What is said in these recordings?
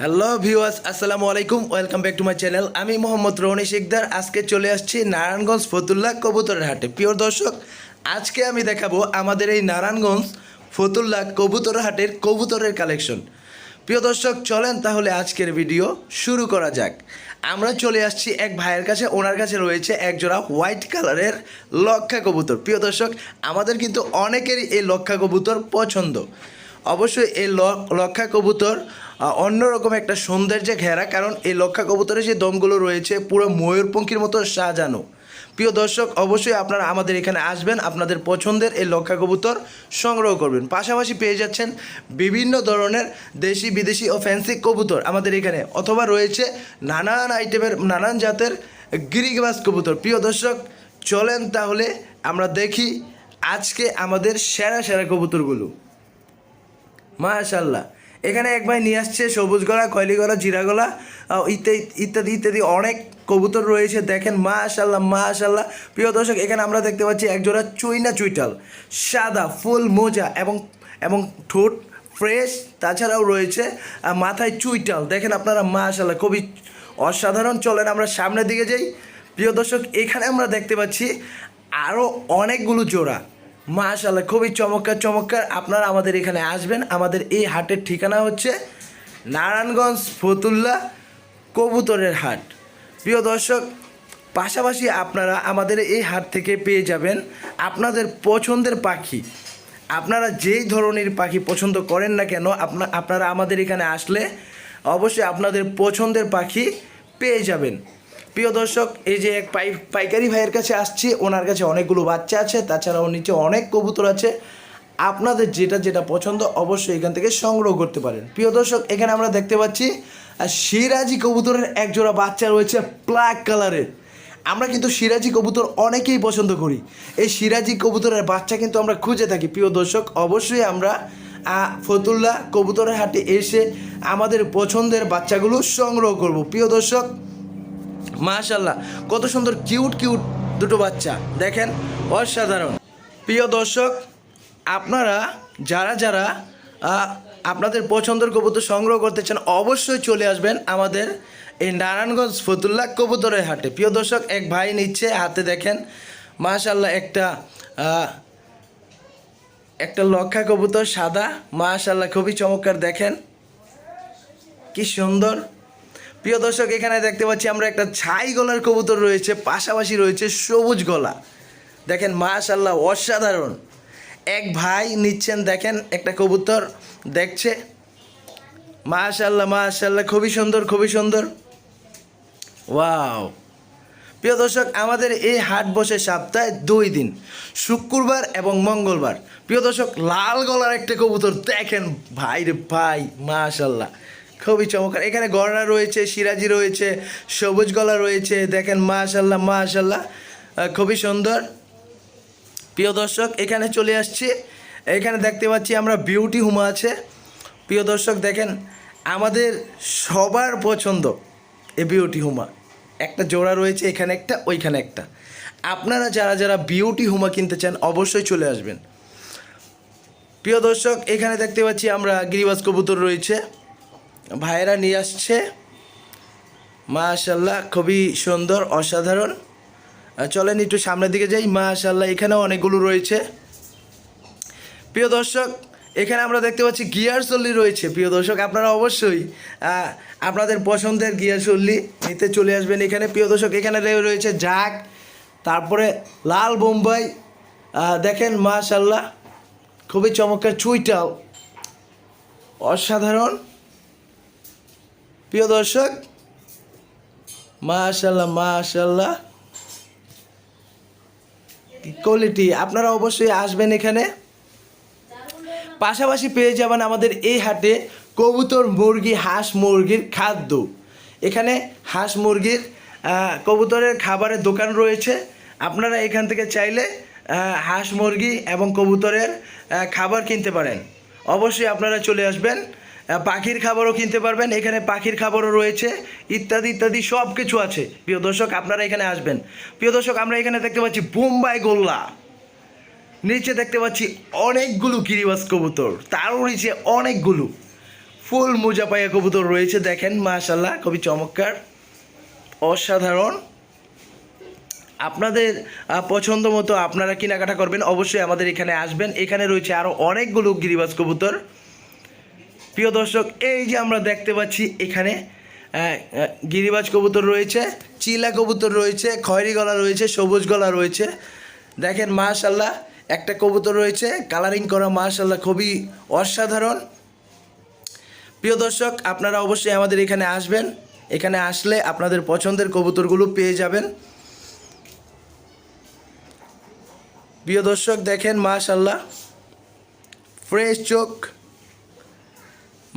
Hello viewers আসসালামু আলাইকুম welcome back to my channel আমি মোহাম্মদ রৌনি শিকদার আজকে চলে আসছি নারায়ণগঞ্জ ফতুল্লা কবুতরের হাটে। প্রিয় দর্শক, আজকে আমি দেখাবো আমাদের এই নারায়ণগঞ্জ ফতুল্লা কবুতরের হাটের কবুতরের কালেকশন প্রিয় দর্শক, চলেন তাহলে আজকের ভিডিও শুরু করা যাক। আমরা চলে আসছি এক ভাইয়ের কাছে। ওনার কাছে রয়েছে এক জোড়া হোয়াইট কালারের লক্ষা কবুতর। প্রিয় দর্শক, আমাদের কিন্তু অনেকেরই এই লক্ষা কবুতর পছন্দ। অবশ্যই এই লক্ষা কবুতর অন্যরকম একটা সৌন্দর্যে ঘেরা, কারণ এই লক্ষা কবুতরের যে দমগুলো রয়েছে পুরো ময়ূরপঙ্খীর মতো সাজানো। প্রিয় দর্শক, অবশ্যই আপনারা আমাদের এখানে আসবেন, আপনাদের পছন্দের এই লক্ষা কবুতর সংগ্রহ করবেন। পাশাপাশি পেয়ে যাচ্ছেন বিভিন্ন ধরনের দেশি, বিদেশি ও ফ্যান্সি কবুতর আমাদের এখানে, অথবা রয়েছে নানান আইটেমের নানান জাতের গিরিগবাস কবুতর। প্রিয় দর্শক, চলেন তাহলে আমরা দেখি আজকে আমাদের সেরা সেরা কবুতরগুলো। মাশাল্লাহ এখানে এক ভাই নিয়ে আসছে সবুজ গলা, কয়লি গলা, জিরা গলা ইত্যাদি ইত্যাদি ইত্যাদি অনেক কবুতর রয়েছে। দেখেন মাশাল্লাহ মাশাল্লাহ প্রিয় দর্শক, এখানে আমরা দেখতে পাচ্ছি একজোড়া চুইনা চুইটাল। সাদা, ফুল মোজা এবং এবং ঠোঁট ফ্রেশ, তাছাড়াও রয়েছে মাথায় চুইটাল। দেখেন আপনারা মা মাশাল্লাহ খুবই অসাধারণ। চলেন আমরা সামনের দিকে যাই। প্রিয় দর্শক, এখানে আমরা দেখতে পাচ্ছি আরও অনেকগুলো জোড়া। মাশাল্লাহ খুবই চমৎকার চমৎকার। আপনারা আমাদের এখানে আসবেন। আমাদের এই হাটের ঠিকানা হচ্ছে নারায়ণগঞ্জ ফতুল্লা কবুতরের হাট। প্রিয় দর্শক, পাশাপাশি আপনারা আমাদের এই হাট থেকে পেয়ে যাবেন আপনাদের পছন্দের পাখি। আপনারা যেই ধরনের পাখি পছন্দ করেন না কেন, আপনা, আপনারা আমাদের এখানে আসলে অবশ্যই আপনাদের পছন্দের পাখি পেয়ে যাবেন। প্রিয় দর্শক, এই যে এক পাই পাইকারি ভাইয়ের কাছে আসছি, ওনার কাছে অনেকগুলো বাচ্চা আছে, তাছাড়াও নিচে অনেক কবুতর আছে। আপনাদের যেটা যেটা পছন্দ, অবশ্যই এখান থেকে সংগ্রহ করতে পারেন। প্রিয় দর্শক, এখানে আমরা দেখতে পাচ্ছি সিরাজি কবুতরের এক জোড়া বাচ্চা রয়েছে ব্ল্যাক কালারের আমরা কিন্তু সিরাজি কবুতর অনেকেই পছন্দ করি। এই সিরাজি কবুতরের বাচ্চা কিন্তু আমরা খুঁজে থাকি। প্রিয় দর্শক, অবশ্যই আমরা ফতুল্লা কবুতরের হাটে এসে আমাদের পছন্দের বাচ্চাগুলো সংগ্রহ করব। প্রিয় দর্শক মাশাল্লাহ কত সুন্দর কিউট কিউট দুটো বাচ্চা। দেখেন, অসাধারণ। প্রিয় দর্শক, আপনারা যারা যারা আপনাদের পছন্দের কবুতর সংগ্রহ করতে চান, অবশ্যই চলে আসবেন আমাদের এই নারায়ণগঞ্জ ফতুল্লা কবুতরের হাটে। প্রিয় দর্শক, এক ভাই নিচ্ছে, হাতে দেখেন মাশাল্লাহ একটা একটা লক্ষা কবুতর, সাদা মাশাল্লাহ খুবই চমৎকার, দেখেন। কি সুন্দর। প্রিয় দর্শক, এখানে দেখতে পাচ্ছি আমরা একটা ছাই গলার কবুতর রয়েছে, পাশাপাশি রয়েছে সবুজ গলা। দেখেন মাশাল্লাহ অসাধারণ। এক ভাই নিচ্ছেন, দেখেন, একটা কবুতর দেখছে। মাশাল্লাহ মাশাল্লাহ খুবই সুন্দর খুবই সুন্দর। ওয়াও। প্রিয় দর্শক, আমাদের এই হাট বসে সপ্তাহে দুই দিন, শুক্রবার এবং মঙ্গলবার। প্রিয় দর্শক, লাল গলার একটা কবুতর, দেখেন, ভাই রে ভাই মাশাল্লাহ খুবই চমৎকার। এখানে গড়া রয়েছে, সিরাজি রয়েছে, সবুজ গলা রয়েছে, দেখেন মাশাল্লাহ মাশাল্লাহ খুবই সুন্দর। প্রিয় দর্শক, এখানে চলে আসছি। এখানে দেখতে পাচ্ছি আমরা বিউটি হুমা আছে। প্রিয় দর্শক, দেখেন আমাদের সবার পছন্দ এ বিউটি হুমা। একটা জোড়া রয়েছে, এখানে একটা, ওইখানে একটা। আপনারা যারা যারা বিউটি হুমা কিনতে চান, অবশ্যই চলে আসবেন। প্রিয় দর্শক, এখানে দেখতে পাচ্ছি আমরা গিরিবাজ কবুতর রয়েছে। ভাইয়েরা নিয়ে আসছে। মাশাল্লাহ খুবই সুন্দর, অসাধারণ। চলেন একটু সামনের দিকে যাই। মাশাল্লাহ এখানেও অনেকগুলো রয়েছে। প্রিয় দর্শক, এখানে আমরা দেখতে পাচ্ছি গিয়ার চল্লি রয়েছে। প্রিয় দর্শক, আপনারা অবশ্যই আপনাদের পছন্দের গিয়ার চল্লি নিতে চলে আসবেন এখানে। প্রিয় দর্শক, এখানে রয়েছে জাক তারপরে লাল বোম্বাই। দেখেন মাশাল্লাহ খুবই চমৎকার চুইটাল অসাধারণ। প্রিয় দর্শক মাশাল্লাহ মাশাল্লাহ কোয়ালিটি আপনারা অবশ্যই আসবেন এখানে। পাশাপাশি পেয়ে যাবেন আমাদের এই হাটে কবুতর মুরগি, হাঁস মুরগির খাদ্য। এখানে হাঁস মুরগির কবুতরের খাবারের দোকান রয়েছে। আপনারা এখান থেকে চাইলে হাঁস মুরগি এবং কবুতরের খাবার কিনতে পারেন। অবশ্যই আপনারা চলে আসবেন। পাখির খাবারও কিনতে পারবেন, এখানে পাখির খাবারও রয়েছে, ইত্যাদি ইত্যাদি সব কিছু আছে। প্রিয় দর্শক, আপনারা এখানে আসবেন। প্রিয় দর্শক, আমরা এখানে দেখতে পাচ্ছি বোম্বাই গোল্লা। নিচে দেখতে পাচ্ছি অনেকগুলো গিরিবাস কবুতর, তারও নিচে অনেকগুলো ফুল মোজা পাইয়া কবুতর রয়েছে, দেখেন মাশাল্লাহ খুবই চমৎকার, অসাধারণ। আপনাদের পছন্দ মতো আপনারা কেনাকাটা করবেন, অবশ্যই আমাদের এখানে আসবেন। এখানে রয়েছে আরও অনেকগুলো গিরিবাজ কবুতর। প্রিয় দর্শক, এই যে আমরা দেখতে পাচ্ছি এখানে গিরিবাজ কবুতর রয়েছে, চিলা কবুতর রয়েছে, খয়েরি গলা রয়েছে, সবুজ গলা রয়েছে। দেখেন মাশাল্লাহ একটা কবুতর রয়েছে কালারিং করা মাশাল্লাহ খুবই অসাধারণ। প্রিয় দর্শক, আপনারা অবশ্যই আমাদের এখানে আসবেন। এখানে আসলে আপনাদের পছন্দের কবুতরগুলো পেয়ে যাবেন। প্রিয় দর্শক, দেখেন মাশাল্লাহ ফ্রেশ চোখ।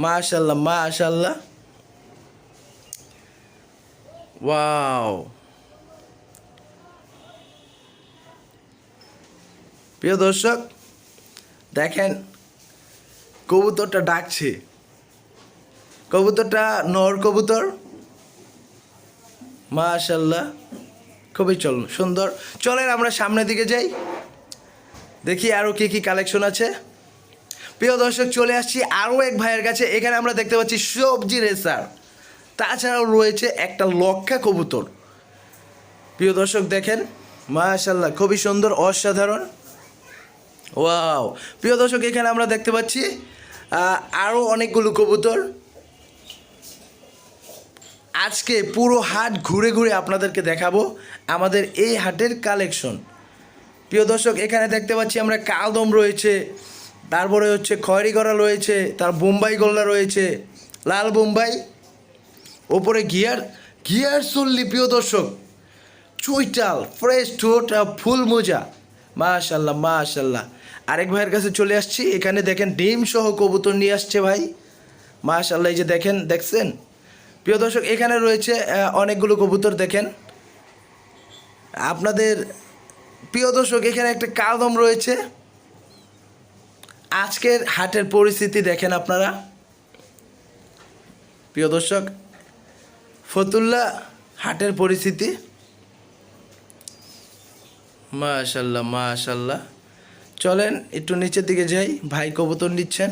মাশাল্লাহ মাশাল্লাহ। ওয়াও। প্রিয় দর্শক, দেখেন, কবুতরটা ডাকছে। কবুতরটা নর কবুতর। মাশাল্লাহ, খুবই চল, সুন্দর। চলেন আমরা সামনের দিকে যাই। দেখি আরও কী কী কালেকশন আছে। প্রিয় দর্শক, চলে আসছি আরও এক ভাইয়ের কাছে। এখানে আমরা দেখতে পাচ্ছি সবজি রেসার। তাছাড়াও রয়েছে একটা লক্ষা কবুতর। প্রিয় দর্শক, দেখেন মাশাল্লাহ খুবই সুন্দর, অসাধারণ। ওয়াও! প্রিয় দর্শক, এখানে আমরা দেখতে পাচ্ছি আরও অনেকগুলো কবুতর। আজকে পুরো হাট ঘুরে ঘুরে আপনাদেরকে দেখাবো আমাদের এই হাটের কালেকশন। প্রিয় দর্শক, এখানে দেখতে পাচ্ছি আমরা কালদম রয়েছে তারপরে হচ্ছে খয়রি গড়া রয়েছে, তার বোম্বাই গোল্লা রয়েছে, লাল বোম্বাই, ওপরে গিয়ার গিয়ার চল্লি, প্রিয় দর্শক চুইটাল ফ্রেশ ঠোঁট ফুল মোজা। মাশাল্লাহ মাশাল্লাহ। আরেক ভাইয়ের কাছে চলে আসছি, এখানে দেখেন ডিম সহ কবুতর নিয়ে আসছে ভাই। মাশাল্লাহ, এই যে দেখেন, দেখছেন? প্রিয় দর্শক, এখানে রয়েছে অনেকগুলো কবুতর, দেখেন। আপনাদের, প্রিয় দর্শক, এখানে একটা কালদম রয়েছে। আজকের হাটের পরিস্থিতি দেখেন আপনারা। প্রিয় দর্শক ফতুল্লা হাটের পরিস্থিতি। মাশাল্লাহ মাশাল্লাহ। চলেন একটু নিচের দিকে যাই। ভাই কবুতর নিচ্ছেন।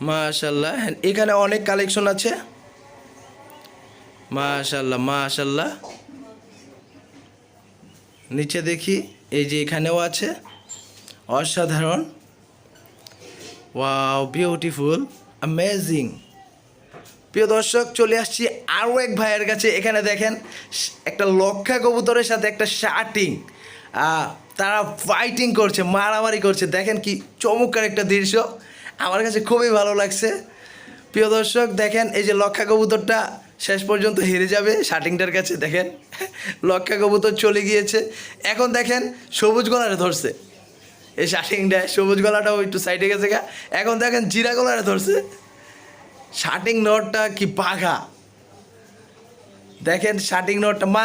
মাশাল্লাহ হ্যাঁ, এখানে অনেক কালেকশন আছে। মাশাল্লাহ মাশাল্লাহ। নিচে দেখি এই যে এখানেও আছে। অসাধারণ। ওয়াও বিউটিফুল অ্যামেজিং প্রিয় দর্শক, চলে আসছি আরও এক ভাইয়ের কাছে। এখানে দেখেন, একটা লক্ষা কবুতরের সাথে একটা শার্টিং। তারা ফাইটিং করছে, মারামারি করছে। দেখেন কি চমৎকার একটা দৃশ্য। আমার কাছে খুবই ভালো লাগছে। প্রিয় দর্শক, দেখেন, এই যে লক্ষা কবুতরটা শেষ পর্যন্ত হেরে যাবে শার্টিংটার কাছে। দেখেন, লক্ষা কবুতর চলে গিয়েছে। এখন দেখেন, সবুজ গলারে ধরছে। এই শার্টিংটা সবুজ গলাটাও একটু সাইডে গেছে গা। এখন দেখেন জিরা গলাটা ধরছে। শার্টিং নোটটা কি পাখা দেখেন শার্টিং নটটা মা